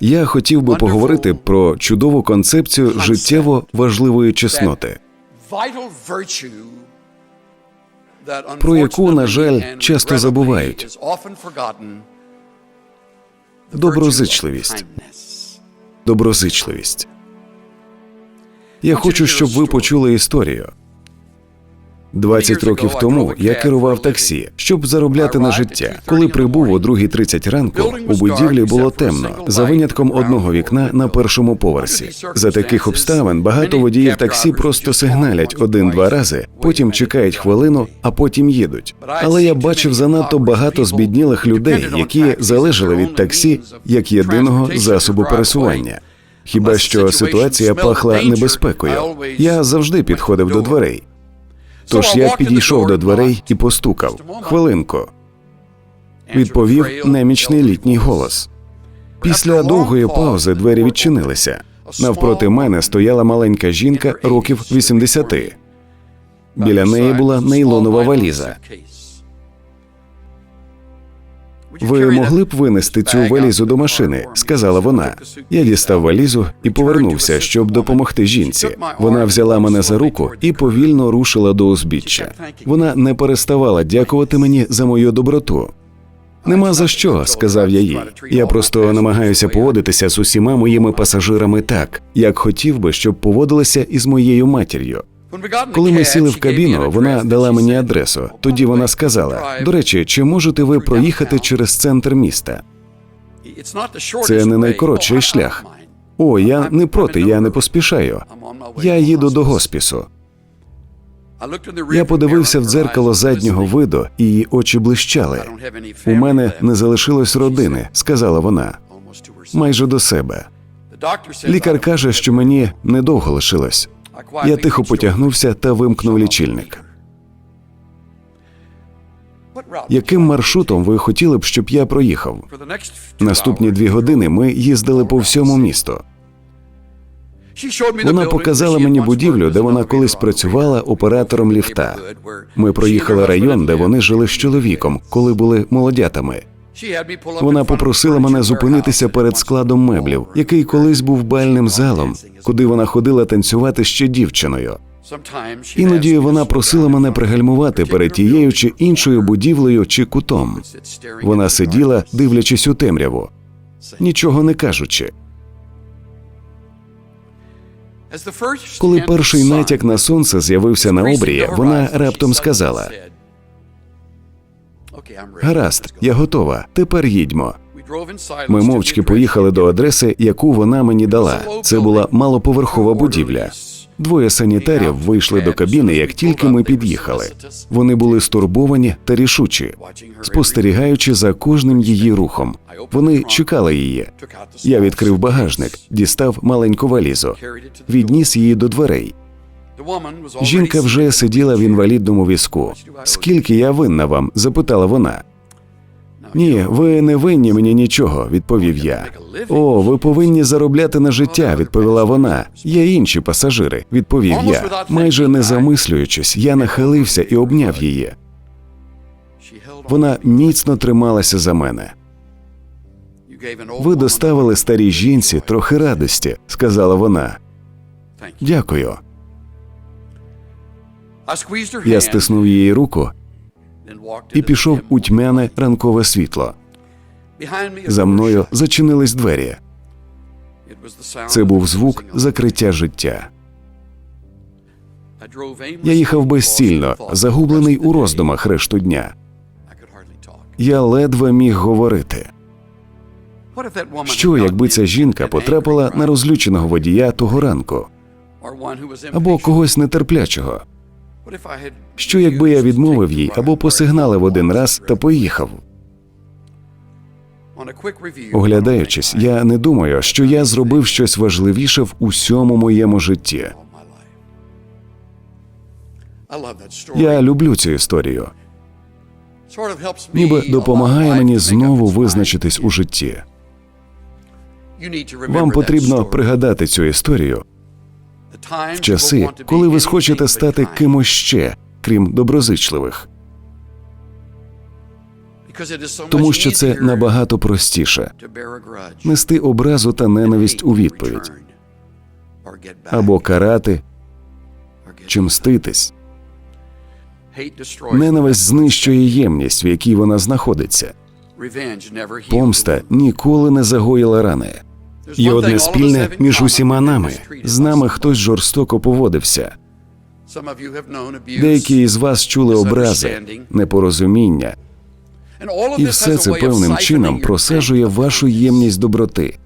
Я хотів би поговорити про чудову концепцію життєво важливої чесноти, Про яку, на жаль, часто забувають. доброзичливість. Доброзичливість. Я хочу, щоб ви почули історію. 20 років тому я керував таксі, щоб заробляти на життя. Коли прибув о 2.30 ранку, у будівлі було темно, за винятком одного вікна на першому поверсі. За таких обставин багато водіїв таксі просто сигналять один-два рази, потім чекають хвилину, а потім їдуть. Але я бачив занадто багато збіднілих людей, які залежали від таксі як єдиного засобу пересування. Хіба що ситуація пахла небезпекою. Я завжди підходив до дверей. Тож я підійшов до дверей і постукав. Хвилинку. Відповів немічний літній голос. Після довгої паузи двері відчинилися. Навпроти мене стояла маленька жінка років 80. Біля неї була нейлонова валіза. Ви могли б винести цю валізу до машини, сказала вона. Я дістав валізу і повернувся, щоб допомогти жінці. Вона взяла мене за руку і повільно рушила до узбіччя. Вона не переставала дякувати мені за мою доброту. Нема за що, сказав я їй. Я просто намагаюся поводитися з усіма моїми пасажирами так, як хотів би, щоб поводилися із моєю матір'ю. Коли ми сіли в кабіну, вона дала мені адресу. Тоді вона сказала: до речі, чи можете ви проїхати через центр міста? Це не найкоротший шлях. О, я не проти, я не поспішаю. Я їду до госпісу. Я подивився в дзеркало заднього виду, і її очі блищали. У мене не залишилось родини, сказала вона, майже до себе. Лікар каже, що мені недовго лишилось. Я тихо потягнувся та вимкнув лічильник. Яким маршрутом ви хотіли б, щоб я проїхав? Наступні дві години ми їздили по всьому місту. Вона показала мені будівлю, де вона колись працювала оператором ліфта. Ми проїхали район, де вони жили з чоловіком, коли були молодятами. Вона попросила мене зупинитися перед складом меблів, який колись був бальним залом, куди вона ходила танцювати ще дівчиною. Іноді вона просила мене пригальмувати перед тією чи іншою будівлею чи кутом. Вона сиділа, дивлячись у темряву, нічого не кажучи. Коли перший натяк на сонце з'явився на обрії, вона раптом сказала: Гаразд, я готова. Тепер їдьмо. Ми мовчки поїхали до адреси, яку вона мені дала. Це була малоповерхова будівля. Двоє санітарів вийшли до кабіни, як тільки ми під'їхали. Вони були стурбовані та рішучі, спостерігаючи за кожним її рухом. Вони чекали її. Я відкрив багажник, дістав маленьку валізу, відніс її до дверей. Жінка вже сиділа в інвалідному візку. Скільки я винна вам? запитала вона. Ні, ви не винні мені нічого, відповів я. О, ви повинні заробляти на життя, відповіла вона. Є інші пасажири, відповів я. Майже не замислюючись, я нахилився і обняв її. Вона міцно трималася за мене. Ви доставили старій жінці трохи радості, сказала вона. Дякую. Я стиснув її руку і пішов у тьмяне ранкове світло. За мною зачинились двері. Це був звук закриття життя. Я їхав безцільно, загублений у роздумах решту дня. Я ледве міг говорити. Що, якби ця жінка потрапила на розлюченого водія того ранку або когось нетерплячого? Що, якби я відмовив їй або посигналив один раз та поїхав? Оглядаючись, я не думаю, що я зробив щось важливіше в усьому моєму житті. Я люблю цю історію. Ніби допомагає мені знову визначитись у житті. Вам потрібно пригадати цю історію в часи, коли ви схочете стати кимось ще, крім доброзичливих. тому що це набагато простіше нести образу та ненависть у відповідь або карати чи мститись. Ненависть знищує ємність, в якій вона знаходиться. Помста ніколи не загоїла рани. Є одне спільне між усіма нами. З нами хтось жорстоко поводився. Деякі із вас чули образи, непорозуміння, і все це певним чином просаджує вашу ємність доброти.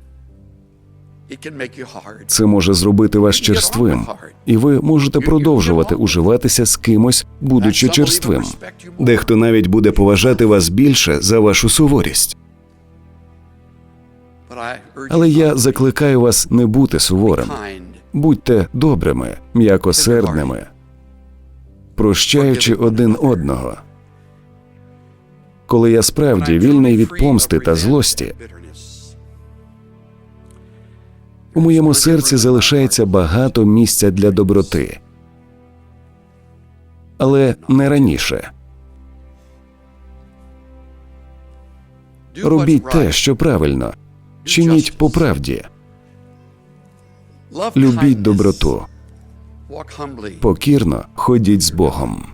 Це може зробити вас черствим, і ви можете продовжувати уживатися з кимось, будучи черствим. Дехто навіть буде поважати вас більше за вашу суворість. Але я закликаю вас не бути суворим. Будьте добрими, м'якосердними, прощаючи один одного. Коли я справді вільний від помсти та злості, у моєму серці залишається багато місця для доброти, але не раніше. Робіть те, що правильно, чиніть по правді, любіть доброту, покірно ходіть з Богом.